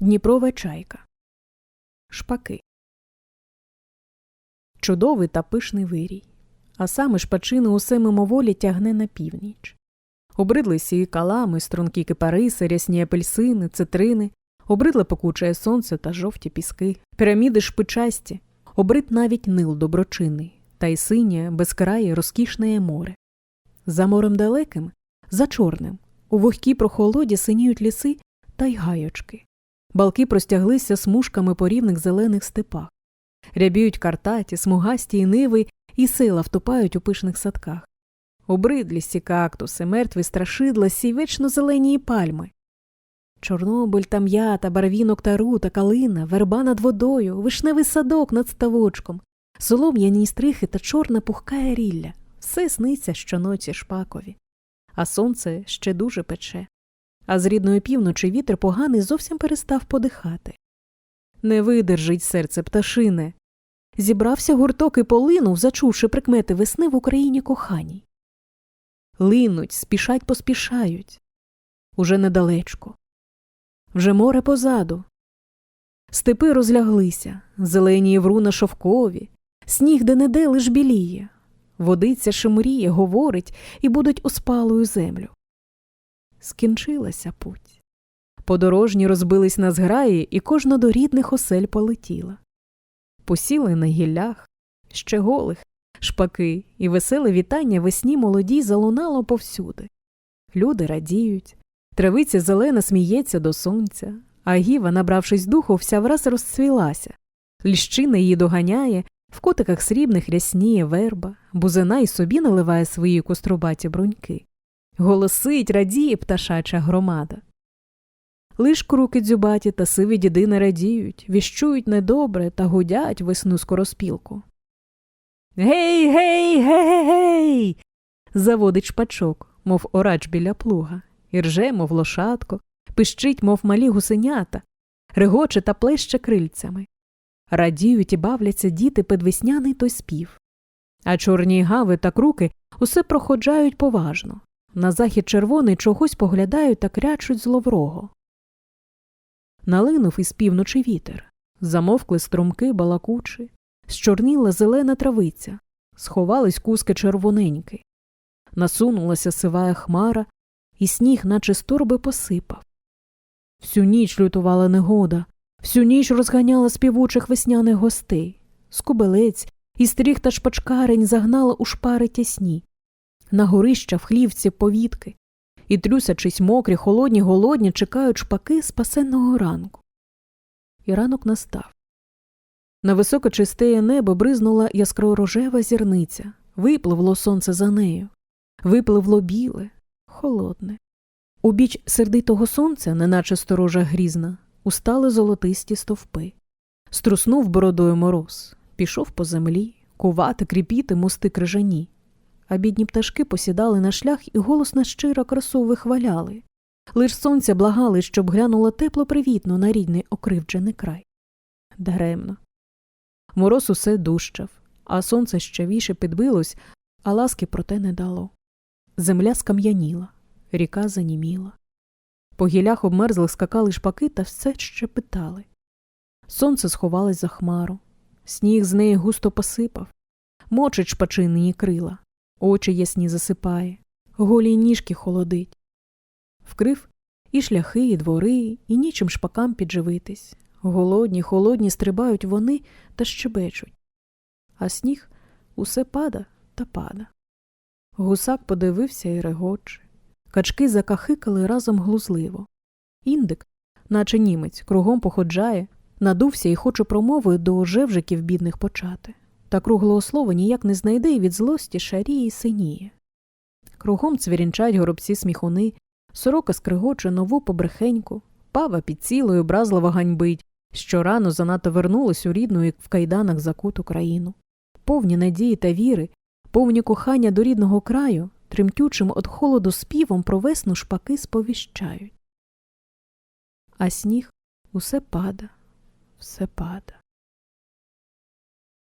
Дніпрова чайка. Шпаки. Чудовий та пишний вирій. А саме шпачини усе мимоволі тягне на північ. Обридли сії калами, стрункі кипариси, рясні апельсини, цитрини, обридле пекуче сонце та жовті піски, піраміди шпичасті, обрид навіть нил доброчинний, та й синє, безкрає, розкішне море. За морем далеким, за чорним, у вогкій прохолоді синіють ліси та й гайочки. Балки простяглися смужками по рівних зелених степах. Рябіють картаті, смугасті й ниви і сила втопають у пишних садках. Обридлі сі кактуси, мертві страшидла, сі вечно зелені пальми. Чорнобиль та м'ята, барвінок та рута, калина, верба над водою, вишневий садок над ставочком, солом'яні стрихи та чорна пухка рілля. Все сниться щоночі шпакові. А сонце ще дуже пече. А з рідної півночі вітер поганий зовсім перестав подихати. Не видержить серце пташине. Зібрався гурток і полинув, зачувши прикмети весни в Україні коханій. Линуть, спішать, поспішають. Уже недалечко. Вже море позаду. Степи розляглися, зелені євруна шовкові, сніг де неде лиш біліє. Водиця шимріє, говорить, і будуть оспалою землю. Скінчилася путь. Подорожні розбились на зграї, і кожна до рідних осель полетіла. Посіли на гіллях, ще голих, шпаки, і веселе вітання весні молодій залунало повсюди. Люди радіють, травиця зелена сміється до сонця, а гіва, набравшись духу, вся враз розцвілася. Ліщина її доганяє, в котиках срібних рясніє верба, бузина й собі наливає свої кострубаті бруньки. Голосить, радіє пташача громада. Лиш круки дзюбаті та сиві діди не радіють, віщують недобре та гудять весну скороспілку. Гей, гей, гей, гей. заводить шпачок, моворач біля плуга, і рже, мов лошадко, пищить, мов малі гусенята, регоче та плеще крильцями. Радіють і бавляться діти під весняний той спів. А чорні гави та круки усе проходжають поважно. На захід червоний чогось поглядають та крячуть зловрого. Налинув із півночі вітер, замовкли струмки балакучі, щорніла зелена травиця, сховались куски червоненьки, насунулася сивая хмара, і сніг, наче з торби, посипав. Всю ніч лютувала негода, всю ніч розганяла співучих весняних гостей, скубелець і стріх та шпачкарень загнала у шпари тісні, на горища в хлівці повітки, і, трюсячись мокрі, холодні, голодні, чекають шпаки спасенного ранку. І ранок настав. На високе чистеє небо бризнула яскраво-рожева зірниця, випливло сонце за нею, випливло біле, холодне. У біч сердитого сонця, неначе сторожа грізна, устали золотисті стовпи. Струснув бородою мороз, пішов по землі, кувати, кріпіти мости крижані. А бідні пташки посідали на шлях і голосно щиро красу вихваляли. Лиш сонця благали, щоб глянуло тепло привітно на рідний окривджений край. Даремно. Мороз усе дужчав, а сонце ще віше підбилось, а ласки проте не дало. Земля скам'яніла, ріка заніміла. По гілях обмерзли скакали шпаки та все ще питали. Сонце сховалось за хмару, сніг з неї густо посипав, мочить шпачин її крила, очі ясні засипає, голі ніжки холодить. Вкрив і шляхи, і двори, і нічим шпакам підживитись. Голодні, холодні стрибають вони та щебечуть. А сніг усе пада та пада. Гусак подивився і регоче. Качки закахикали разом глузливо. Індик, наче німець, кругом походжає, надувся і хоче промовою до жевжиків бідних почати. Та круглого слова ніяк не знайде і від злості шаріє й синіє. Кругом цвірінчать горобці сміхуни, сорока скригоче нову побрехеньку, пава під цілою образливо ганьбить, що рано занадто вернулась у рідну і в кайданах закуту країну. Повні надії та віри, повні кохання до рідного краю, тремтючим од холоду співом про весну шпаки сповіщають. А сніг усе пада, все пада.